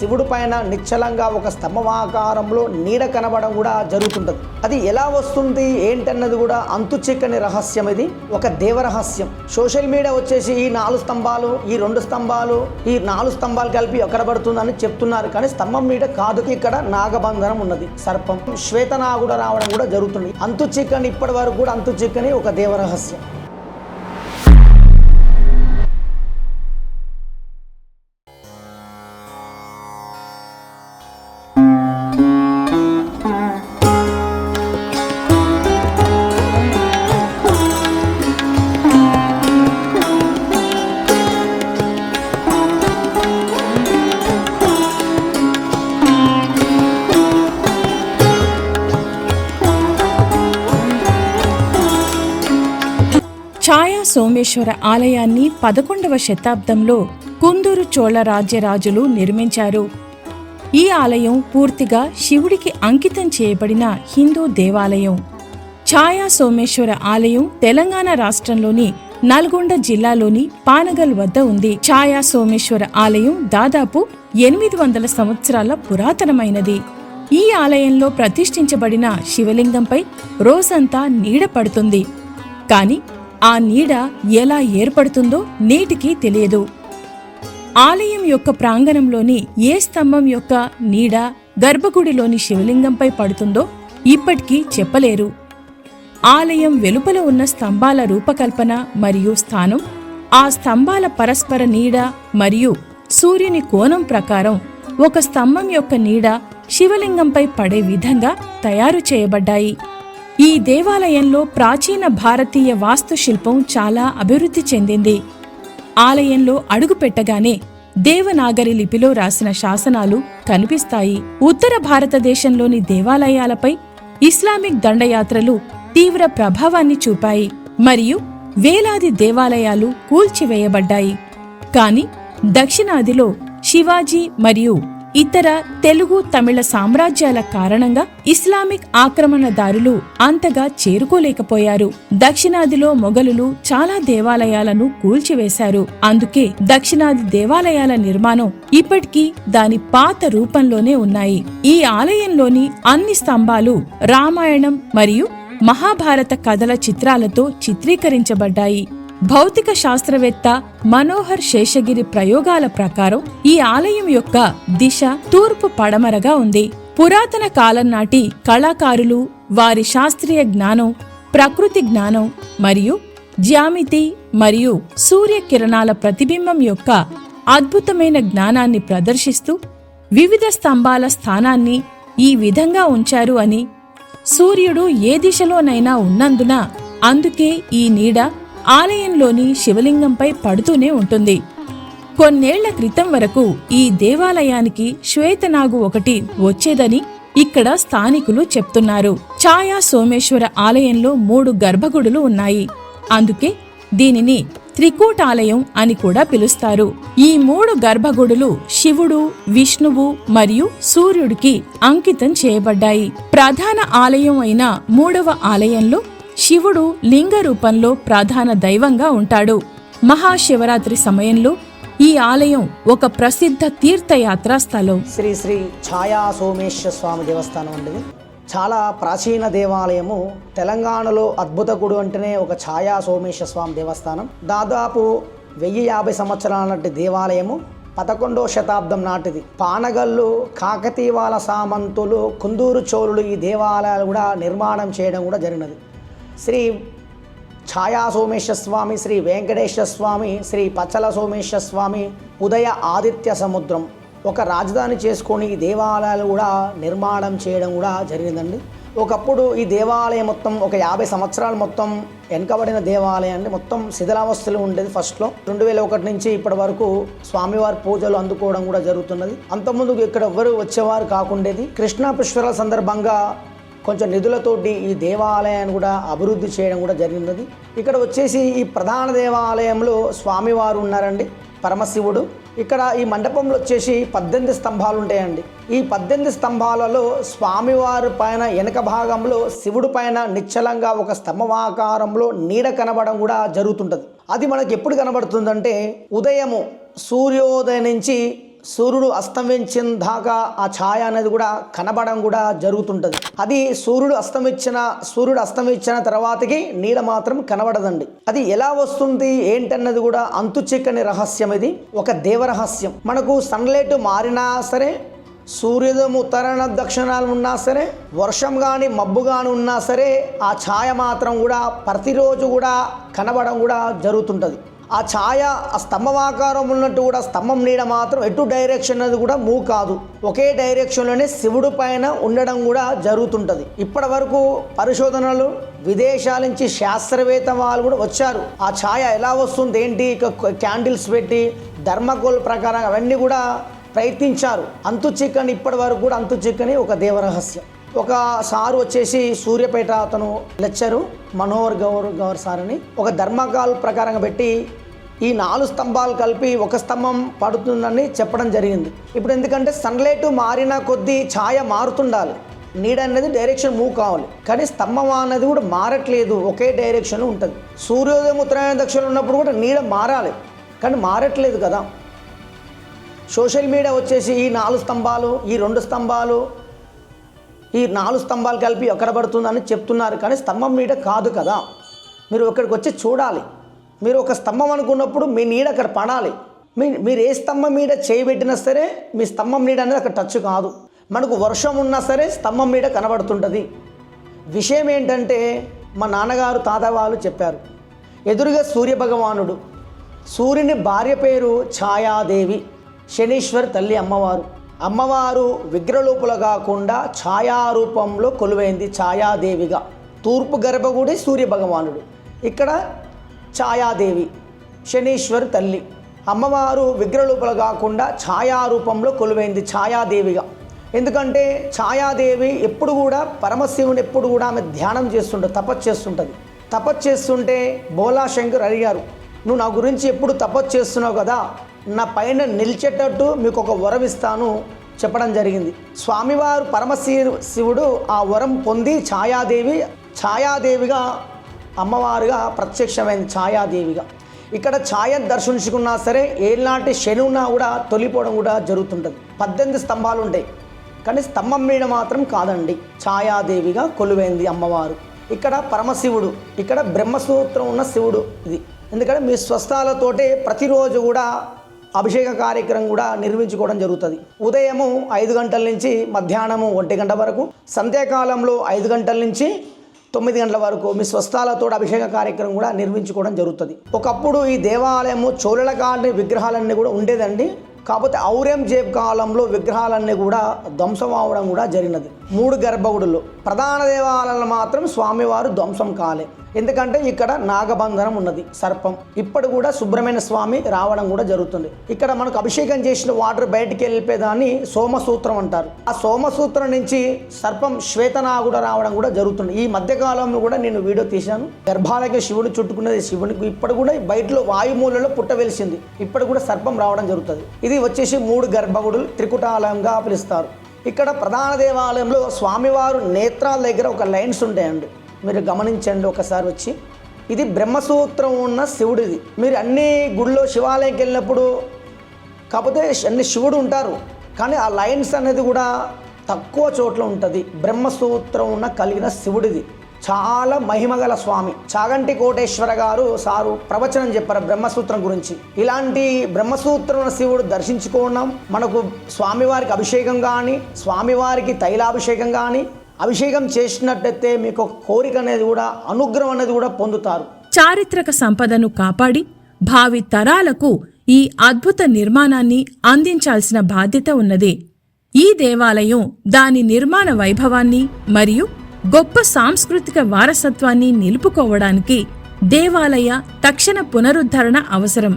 శివుడు పైన నిశ్చలంగా ఒక స్తంభమాకారంలో నీడ కనబడడం కూడా జరుగుతుంటుంది. అది ఎలా వస్తుంది ఏంటన్నది కూడా అంతు చిక్కని రహస్యం ఇది. ఒక దేవరహస్యం సోషల్ మీడియా వచ్చేసి ఈ నాలుగు స్తంభాలు ఈ రెండు స్తంభాలు ఈ నాలుగు స్తంభాలు కలిపి ఎక్కడ పడుతుందని చెప్తున్నారు. కానీ స్తంభం మీద కాదు ఇక్కడ నాగబంధనం ఉన్నది సర్పం. శ్వేతనాగుడ రావడం కూడా జరుగుతుంది. అంతు చిక్కని ఇప్పటి వరకు కూడా అంతు చిక్కని ఒక దేవరహస్యం ఛాయా సోమేశ్వర ఆలయాన్ని పదకొండవ శతాబ్దంలో కుందూరు చోళ రాజ్యరాజులు నిర్మించారు. ఈ ఆలయం పూర్తిగా శివుడికి అంకితం చేయబడిన హిందూ దేవాలయం. ఛాయా సోమేశ్వర ఆలయం తెలంగాణ రాష్ట్రంలోని నల్గొండ జిల్లాలోని పానగల్ వద్ద ఉంది. ఛాయా సోమేశ్వర ఆలయం దాదాపు ఎనిమిది వందల సంవత్సరాల పురాతనమైనది. ఈ ఆలయంలో ప్రతిష్ఠించబడిన శివలింగంపై రోజంతా నీడ పడుతుంది. కానీ ఆ నీడ ఎలా ఏర్పడుతుందో నేటికి తెలియదు. ఆలయం యొక్క ప్రాంగణంలోని ఏ స్తంభం యొక్క నీడ గర్భగుడిలోని శివలింగంపై పడుతుందో ఇప్పటికీ చెప్పలేరు. ఆలయం వెలుపల ఉన్న స్తంభాల రూపకల్పన మరియు స్థానం ఆ స్తంభాల పరస్పర నీడ మరియు సూర్యుని కోణం ప్రకారం ఒక స్తంభం యొక్క నీడ శివలింగంపై పడే విధంగా తయారు చేయబడ్డాయి. ఈ దేవాలయంలో ప్రాచీన భారతీయ వాస్తుశిల్పం చాలా అభివృద్ధి చెందింది. ఆలయంలో అడుగు పెట్టగానే దేవనాగరి లిపిలో రాసిన శాసనాలు కనిపిస్తాయి. ఉత్తర భారతదేశంలోని దేవాలయాలపై ఇస్లామిక్ దండయాత్రలు తీవ్ర ప్రభావాన్ని చూపాయి. మరియు వేలాది దేవాలయాలు కూల్చివేయబడ్డాయి. కాని దక్షిణాదిలో శివాజీ మరియు ఇతర తెలుగు తమిళ సామ్రాజ్యాల కారణంగా ఇస్లామిక్ ఆక్రమణదారులు అంతగా చేరుకోలేకపోయారు. దక్షిణాదిలో మొఘలులు చాలా దేవాలయాలను కూల్చివేశారు. అందుకే దక్షిణాది దేవాలయాల నిర్మాణం ఇప్పటికీ దాని పాత రూపంలోనే ఉన్నాయి. ఈ ఆలయంలోని అన్ని స్తంభాలు రామాయణం మరియు మహాభారత కథల చిత్రాలతో చిత్రీకరించబడ్డాయి. భౌతిక శాస్త్రవేత్త మనోహర్ శేషగిరి ప్రయోగాల ప్రకారం ఈ ఆలయం యొక్క దిశ తూర్పు పడమరగా ఉంది. పురాతన కాలం నాటి కళాకారులు వారి శాస్త్రీయ జ్ఞానం ప్రకృతి జ్ఞానం మరియు జ్యామితి మరియు సూర్యకిరణాల ప్రతిబింబం యొక్క అద్భుతమైన జ్ఞానాన్ని ప్రదర్శిస్తూ వివిధ స్తంభాల స్థానాన్ని ఈ విధంగా ఉంచారు అని సూర్యుడు ఏ దిశలోనైనా ఉన్నందున అందుకే ఈ నీడ ఆలయంలోని శివలింగంపై పడుతూనే ఉంటుంది. కొన్నేళ్ళ క్రితం వరకు ఈ దేవాలయానికి శ్వేతనాగు ఒకటి వచ్చేదని ఇక్కడ స్థానికులు చెప్తున్నారు. ఛాయా సోమేశ్వర ఆలయంలో మూడు గర్భగుడులు ఉన్నాయి. అందుకే దీనిని త్రికూటాలయం అని కూడా పిలుస్తారు. ఈ మూడు గర్భగుడులు శివుడు విష్ణువు మరియు సూర్యుడికి అంకితం చేయబడ్డాయి. ప్రధాన ఆలయం అయిన మూడవ ఆలయంలో శివుడు లింగ రూపంలో ప్రధాన దైవంగా ఉంటాడు. మహాశివరాత్రి సమయంలో ఈ ఆలయం ఒక ప్రసిద్ధ తీర్థయాత్రా స్థలం. శ్రీ శ్రీ ఛాయా సోమేశ్వర స్వామి దేవస్థానం అండి. చాలా ప్రాచీన దేవాలయము తెలంగాణలో అద్భుత గుడు అంటేనే ఒక ఛాయా సోమేశ్వర స్వామి దేవస్థానం. దాదాపు వెయ్యి యాభై సంవత్సరాల నాటి దేవాలయము పదకొండవ శతాబ్దం నాటిది. పానగల్లు కాకతీవాల సామంతులు కుందూరు చోళులు ఈ దేవాలయాలు కూడా నిర్మాణం చేయడం కూడా జరిగినది. శ్రీ ఛాయా సోమేశ్వర స్వామి శ్రీ వెంకటేశ్వర స్వామి శ్రీ పచ్చల సోమేశ్వర స్వామి ఉదయ ఆదిత్య సముద్రం. ఒక రాజధాని చేసుకొని ఈ దేవాలయాలు కూడా నిర్మాణం చేయడం కూడా జరిగిందండి. ఒకప్పుడు ఈ దేవాలయం మొత్తం ఒక యాభై సంవత్సరాలు మొత్తం వెనకబడిన దేవాలయం అండి. మొత్తం శిథిలావస్థలు ఉండేది ఫస్ట్లో. రెండు వేల ఒకటి నుంచి ఇప్పటి వరకు స్వామివారి పూజలు అందుకోవడం కూడా జరుగుతున్నది. అంతకుముందు ఇక్కడ ఎవ్వరు వచ్చేవారు కాకుండేది. కృష్ణా పుష్కరాల సందర్భంగా కొంచెం నిధులతోటి ఈ దేవాలయాన్ని కూడా అభివృద్ధి చేయడం కూడా జరిగినది. ఇక్కడ వచ్చేసి ఈ ప్రధాన దేవాలయంలో స్వామివారు ఉన్నారండి పరమశివుడు. ఇక్కడ ఈ మండపంలో వచ్చేసి పద్దెనిమిది స్తంభాలు ఉంటాయండి. ఈ పద్దెనిమిది స్తంభాలలో స్వామివారి పైన వెనక భాగంలో శివుడు పైన నిశ్చలంగా ఒక స్తంభమాకారంలో నీడ కనబడడం కూడా జరుగుతుంటుంది. అది మనకి ఎప్పుడు కనబడుతుందంటే ఉదయము సూర్యోదయం నుంచి సూర్యుడు అస్తమించిన దాకా ఆ ఛాయ అనేది కూడా కనబడడం కూడా జరుగుతుంటుంది. అది సూర్యుడు అస్తమించిన సూర్యుడు అస్తమించిన తర్వాతకి నీడ మాత్రం కనబడదండి. అది ఎలా వస్తుంది ఏంటన్నది కూడా అంతు చిక్కని రహస్యం ఇది. ఒక దేవరహస్యం మనకు సన్లైట్ మారినా సరే సూర్యోదయం ఉత్తరాయణ దక్షిణాలు ఉన్నా సరే వర్షం కానీ మబ్బు కానీ ఉన్నా సరే ఆ ఛాయ మాత్రం కూడా ప్రతిరోజు కూడా కనబడడం కూడా జరుగుతుంటుంది. ఆ ఛాయ ఆ స్తంభమాకారం ఉన్నట్టు కూడా స్తంభం నీడ మాత్రం ఎటు డైరెక్షన్ అనేది కూడా మూవ్ కాదు. ఒకే డైరెక్షన్లోనే శివుడు పైన ఉండడం కూడా జరుగుతుంటుంది. ఇప్పటి వరకు పరిశోధనలు విదేశాల నుంచి శాస్త్రవేత్త వాళ్ళు కూడా వచ్చారు. ఆ ఛాయ ఎలా వస్తుంది ఏంటి ఇక క్యాండిల్స్ పెట్టి ధర్మకోల్ ప్రకారం అవన్నీ కూడా ప్రయత్నించారు. అంతు చిక్కని ఇప్పటి వరకు కూడా అంతు చిక్కని ఒక దేవరహస్యం. ఒక సారు వచ్చేసి సూర్యపేట అతను లెక్చరు మనోహర్ గౌర్ గౌర్ సార్ అని ఒక ధర్మకాల్ ప్రకారంగా పెట్టి ఈ నాలుగు స్తంభాలు కలిపి ఒక స్తంభం పడుతుందని చెప్పడం జరిగింది. ఇప్పుడు ఎందుకంటే సన్లైట్ మారిన కొద్దీ ఛాయ మారుతుండాలి. నీడ అనేది డైరెక్షన్ మూవ్ కావాలి. కానీ స్తంభం అనేది కూడా మారట్లేదు. ఒకే డైరెక్షన్ ఉంటుంది. సూర్యోదయం ఉత్తరాయణ దక్షిణ ఉన్నప్పుడు కూడా నీడ మారాలి. కానీ మారట్లేదు కదా. సోషల్ మీడియా వచ్చేసి ఈ నాలుగు స్తంభాలు ఈ రెండు స్తంభాలు ఈ నాలుగు స్తంభాలు కలిపి ఎక్కడ పడుతుందని చెప్తున్నారు. కానీ స్తంభం నీడ కాదు కదా. మీరు ఇక్కడికి వచ్చి చూడాలి. మీరు ఒక స్తంభం అనుకున్నప్పుడు మీ నీడ అక్కడ పడాలి. మీ మీరు ఏ స్తంభం మీద చేయబెట్టినా సరే మీ స్తంభం నీడ అనేది అక్కడ టచ్ కాదు. మనకు వర్షం ఉన్నా సరే స్తంభం మీద కనబడుతుంటుంది. విషయం ఏంటంటే మా నాన్నగారు తాత వాళ్ళు చెప్పారు ఎదురుగా సూర్యభగవానుడు. సూర్యుని భార్య పేరు ఛాయాదేవి శనీశ్వర్ తల్లి అమ్మవారు. అమ్మవారు విగ్రహలోపుల కాకుండా ఛాయారూపంలో కొలువైంది ఛాయాదేవిగా. తూర్పు గర్భగుడి సూర్యభగవానుడు. ఇక్కడ ఛాయాదేవి శనీశ్వర్ తల్లి. అమ్మవారు విగ్రహలోపల కాకుండా ఛాయారూపంలో కొలువైంది ఛాయాదేవిగా. ఎందుకంటే ఛాయాదేవి ఎప్పుడు కూడా పరమశివుని ఎప్పుడు కూడా ఆమె ధ్యానం చేస్తుంటుంది తపస్సు చేస్తుంటుంది. తపస్సు చేస్తుంటే బోలా శంకర్ అడిగారు నువ్వు నా గురించి ఎప్పుడు తపస్సు చేస్తున్నావు కదా? నా పైన నిలిచేటట్టు మీకు ఒక వరం ఇస్తాను చెప్పడం జరిగింది. స్వామివారు పరమశి శివుడు ఆ వరం పొంది ఛాయాదేవి ఛాయాదేవిగా అమ్మవారుగా ప్రత్యక్షమైన ఛాయాదేవిగా. ఇక్కడ ఛాయ దర్శించుకున్నా సరే ఏలాంటి శని కూడా తొలిపోవడం కూడా జరుగుతుంటుంది. పద్దెనిమిది స్తంభాలు ఉంటాయి. కానీ స్తంభం మీద మాత్రం కాదండి. ఛాయాదేవిగా కొలువైంది అమ్మవారు. ఇక్కడ పరమశివుడు ఇక్కడ బ్రహ్మసూత్రం ఉన్న శివుడు ఇది. ఎందుకంటే మీ స్వస్థాలతోటే ప్రతిరోజు కూడా అభిషేక కార్యక్రమం కూడా నిర్మించుకోవడం జరుగుతుంది. ఉదయము ఐదు గంటల నుంచి మధ్యాహ్నము ఒంటి గంట వరకు సంధ్యాకాలంలో ఐదు గంటల నుంచి తొమ్మిది గంటల వరకు మీ స్వస్థాలతో అభిషేక కార్యక్రమం కూడా నిర్మించుకోవడం జరుగుతుంది. ఒకప్పుడు ఈ దేవాలయము చోళల కాని విగ్రహాలన్నీ కూడా ఉండేదండి. కాకపోతే ఔరంగజేబ్ కాలంలో విగ్రహాలన్నీ కూడా ధ్వంసం అవడం కూడా జరిగినది. మూడు గర్భగుడులు. ప్రధాన దేవాలయాలు మాత్రం స్వామివారు ధ్వంసం కాలే. ఎందుకంటే ఇక్కడ నాగబంధనం ఉన్నది సర్పం. ఇప్పుడు కూడా సుబ్రహ్మణ్య స్వామి రావడం కూడా జరుగుతుంది. ఇక్కడ మనకు అభిషేకం చేసిన వాటర్ బయటికి వెళ్ళిపోయేదాన్ని సోమసూత్రం అంటారు. ఆ సోమసూత్రం నుంచి సర్పం శ్వేతనాగుడ రావడం కూడా జరుగుతుంది. ఈ మధ్యకాలంలో కూడా నేను వీడియో తీశాను. గర్భాలకి శివుడు చుట్టుకున్నది శివునికి ఇప్పుడు కూడా బయటలో వాయుమూలలో పుట్ట వెలిసింది. ఇప్పుడు కూడా సర్పం రావడం జరుగుతుంది. ఇది వచ్చేసి మూడు గర్భగుడులు త్రికుటాలయంగా పిలుస్తారు. ఇక్కడ ప్రధాన దేవాలయంలో స్వామివారు నేత్రాల దగ్గర ఒక లైన్స్ ఉంటాయండి. మీరు గమనించండి ఒకసారి వచ్చి. ఇది బ్రహ్మసూత్రం ఉన్న శివుడిది. మీరు అన్ని గుళ్ళో శివాలయంకి వెళ్ళినప్పుడు కాకపోతే అన్ని శివుడు ఉంటారు. కానీ ఆ లైన్స్ అనేది కూడా తక్కువ చోట్ల ఉంటుంది. బ్రహ్మసూత్రం ఉన్న కలిగిన శివుడిది. చాలా మహిమగల స్వామి. చాగంటి కోటేశ్వర గారు సారు ప్రవచనం చెప్పారు బ్రహ్మసూత్రం గురించి. ఇలాంటి బ్రహ్మసూత్రం ఉన్న శివుడు దర్శించుకోవడం మనకు స్వామివారికి అభిషేకం కానీ స్వామివారికి తైలాభిషేకం కానీ అభిషేకం చేసినట్టయితే మీకు కోరిక అనేది కూడా అనుగ్రహం అనేది కూడా పొందుతారు. చారిత్రక సంపదను కాపాడి భావి తరాలకు ఈ అద్భుత నిర్మాణాన్ని అందించాల్సిన బాధ్యత ఉన్నది. ఈ దేవాలయం దాని నిర్మాణ వైభవాన్ని మరియు గొప్ప సాంస్కృతిక వారసత్వాన్ని నిలుపుకోవడానికి దేవాలయ తక్షణ పునరుద్ధరణ అవసరం.